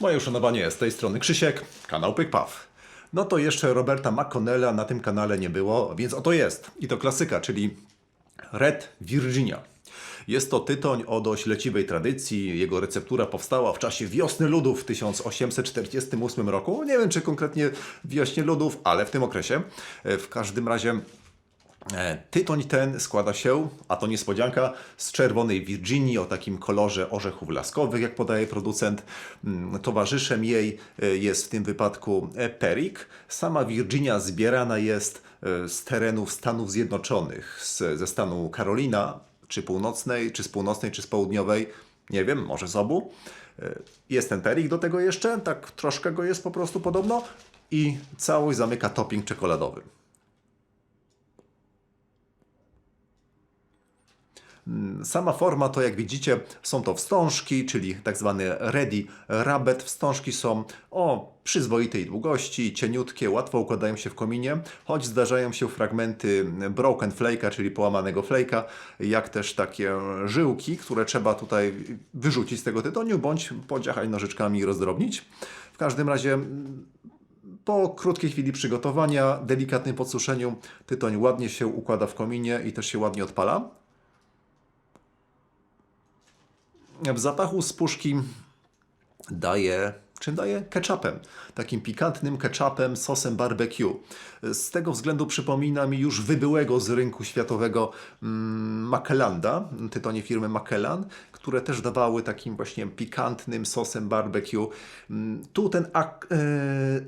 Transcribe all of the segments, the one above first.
Moje uszanowanie z tej strony Krzysiek, kanał PykPaw. No to jeszcze Roberta McConnella na tym kanale nie było, więc oto jest. I to klasyka, czyli Red Virginia. Jest to tytoń o dość leciwej tradycji. Jego receptura powstała w czasie Wiosny Ludów w 1848 roku. Nie wiem, czy konkretnie Wiośnie Ludów, ale w tym okresie. E, W każdym razie Tytoń ten składa się, a to niespodzianka, z czerwonej Virginii o takim kolorze orzechów laskowych, jak podaje producent. Mm, Towarzyszem jej e, jest w tym wypadku e, perik. Sama Virginia zbierana jest e, z terenów Stanów Zjednoczonych, ze stanu Carolina, czy północnej, czy z północnej, czy z południowej. Nie wiem, może z obu. E, Jest ten perik do tego jeszcze, tak troszkę go jest po prostu podobno. I całość zamyka topping czekoladowy. Sama forma to jak widzicie są to wstążki, czyli tak zwany ready rabbet. Wstążki są o przyzwoitej długości, cieniutkie, łatwo układają się w kominie, choć zdarzają się fragmenty broken flake'a, czyli połamanego flake'a, jak też takie żyłki, które trzeba tutaj wyrzucić z tego tytoniu, bądź podziachać nożyczkami i rozdrobnić. W każdym razie po krótkiej chwili przygotowania, delikatnym podsuszeniu, tytoń ładnie się układa w kominie i też się ładnie odpala. W zapachu z puszki daje, czym daje? Ketchupem. Takim pikantnym ketchupem, sosem barbecue. Z tego względu przypomina mi już wybyłego z rynku światowego mm, Macellanda, tytonie firmy Macallan, które też dawały takim właśnie pikantnym sosem barbecue. Mm, Tu ten ak- e,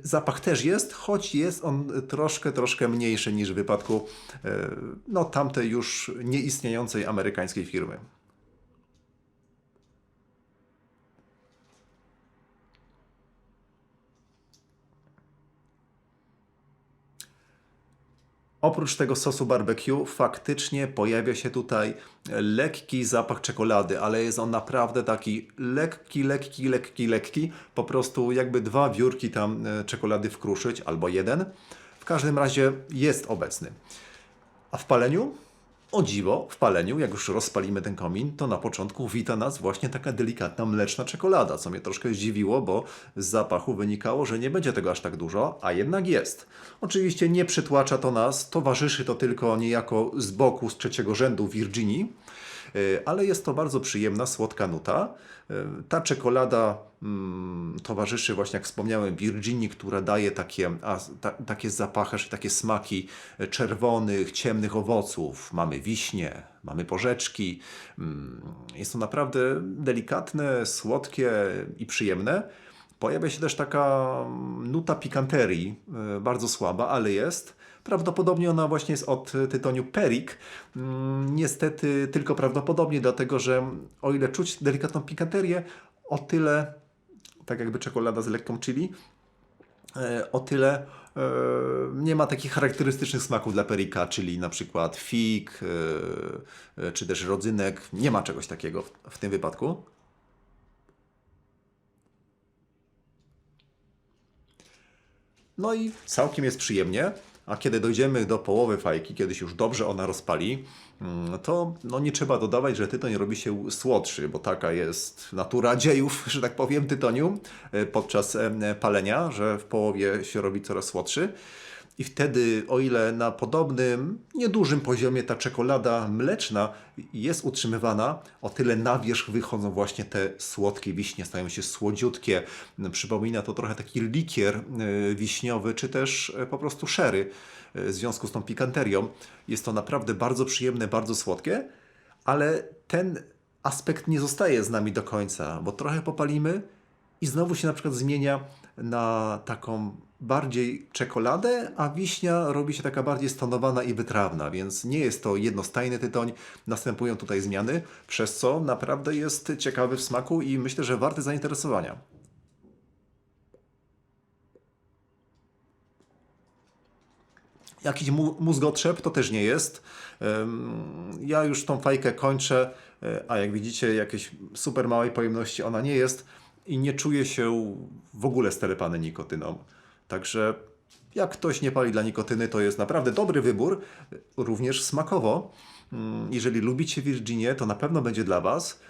zapach też jest, choć jest on troszkę, troszkę mniejszy niż w wypadku e, no, tamtej już nieistniejącej amerykańskiej firmy. Oprócz tego sosu barbecue faktycznie pojawia się tutaj lekki zapach czekolady, ale jest on naprawdę taki lekki, lekki, lekki, lekki. Po prostu jakby dwa wiórki tam e, czekolady wkruszyć, albo jeden. W każdym razie jest obecny. A w paleniu? O dziwo, w paleniu, jak już rozpalimy ten komin, to na początku wita nas właśnie taka delikatna mleczna czekolada, co mnie troszkę zdziwiło, bo z zapachu wynikało, że nie będzie tego aż tak dużo, a jednak jest. Oczywiście nie przytłacza to nas, towarzyszy to tylko niejako z boku, z trzeciego rzędu Virginii, ale jest to bardzo przyjemna, słodka nuta. Y, Ta czekolada mm, towarzyszy właśnie, jak wspomniałem, Virginii, która daje takie, a, ta, takie zapachy, takie smaki e, czerwonych, ciemnych owoców. Mamy wiśnie, mamy porzeczki. Mm, Jest to naprawdę delikatne, słodkie i przyjemne. Pojawia się też taka mm, nuta pikanterii, e, bardzo słaba, ale jest. Prawdopodobnie ona właśnie jest od tytoniu Perik. Mm, Niestety tylko prawdopodobnie, dlatego że o ile czuć delikatną pikanterię, o tyle, tak jakby czekolada z lekką chili, e, o tyle e, nie ma takich charakterystycznych smaków dla perika, czyli na przykład fig, e, czy też rodzynek. Nie ma czegoś takiego w tym wypadku. No i całkiem jest przyjemnie. A kiedy dojdziemy do połowy fajki, kiedy się już dobrze ona rozpali, mm, to no nie trzeba dodawać, że tytoń robi się słodszy, bo taka jest natura dziejów, że tak powiem, tytoniu e, podczas palenia, że w połowie się robi coraz słodszy. I wtedy, o ile na podobnym, niedużym poziomie ta czekolada mleczna jest utrzymywana, o tyle na wierzch wychodzą właśnie te słodkie wiśnie, stają się słodziutkie. Przypomina to trochę taki likier e, wiśniowy, czy też e, po prostu sherry e, w związku z tą pikanterią. Jest to naprawdę bardzo przyjemne, bardzo słodkie, ale ten aspekt nie zostaje z nami do końca, bo trochę popalimy i znowu się na przykład zmienia na taką bardziej czekoladę, a wiśnia robi się taka bardziej stonowana i wytrawna, więc nie jest to jednostajny tytoń, następują tutaj zmiany, przez co naprawdę jest ciekawy w smaku i myślę, że warty zainteresowania. Jakiś mózgotrzep to też nie jest. Ja już tą fajkę kończę, e, a jak widzicie, jakiejś super małej pojemności ona nie jest i nie czuję się w ogóle stelepany nikotyną. Także jak ktoś nie pali dla nikotyny, to jest naprawdę dobry wybór, również smakowo. Mm, Jeżeli lubicie Virginię, to na pewno będzie dla Was.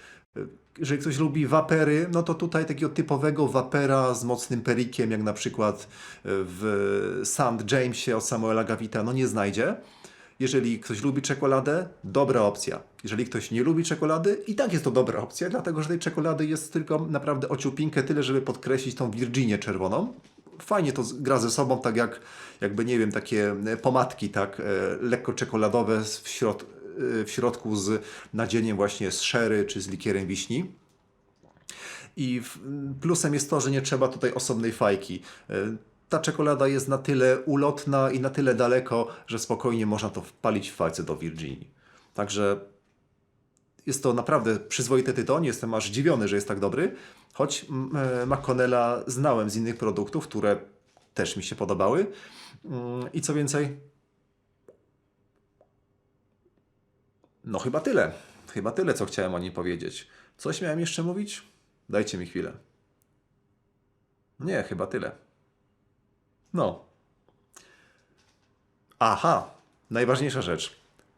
Jeżeli ktoś lubi wapery, no to tutaj takiego typowego wapera z mocnym perikiem, jak na przykład w St. Jamesie od Samuela Gavita, no nie znajdzie. Jeżeli ktoś lubi czekoladę, dobra opcja. Jeżeli ktoś nie lubi czekolady, i tak jest to dobra opcja, dlatego że tej czekolady jest tylko naprawdę ociupinkę tyle, żeby podkreślić tą Virginię czerwoną. Fajnie to gra ze sobą, tak jak jakby, nie wiem, takie e, pomadki, tak, e, lekko czekoladowe w, środ, e, w środku z nadzieniem właśnie z sherry czy z likierem wiśni. I plusem jest to, że nie trzeba tutaj osobnej fajki. Ta czekolada jest na tyle ulotna i na tyle daleko, że spokojnie można to wpalić w fajce do Virginii. Także jest to naprawdę przyzwoity tytoń. Jestem aż zdziwiony, że jest tak dobry. Choć mm, e, McConnella znałem z innych produktów, które też mi się podobały. Mm, I co więcej, no chyba tyle. Chyba tyle, co chciałem o nim powiedzieć. Coś miałem jeszcze mówić? Dajcie mi chwilę. Nie, chyba tyle. No. Aha, najważniejsza rzecz.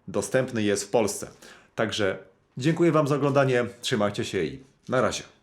Dostępny jest w Polsce. Także dziękuję Wam za oglądanie. Trzymajcie się i na razie.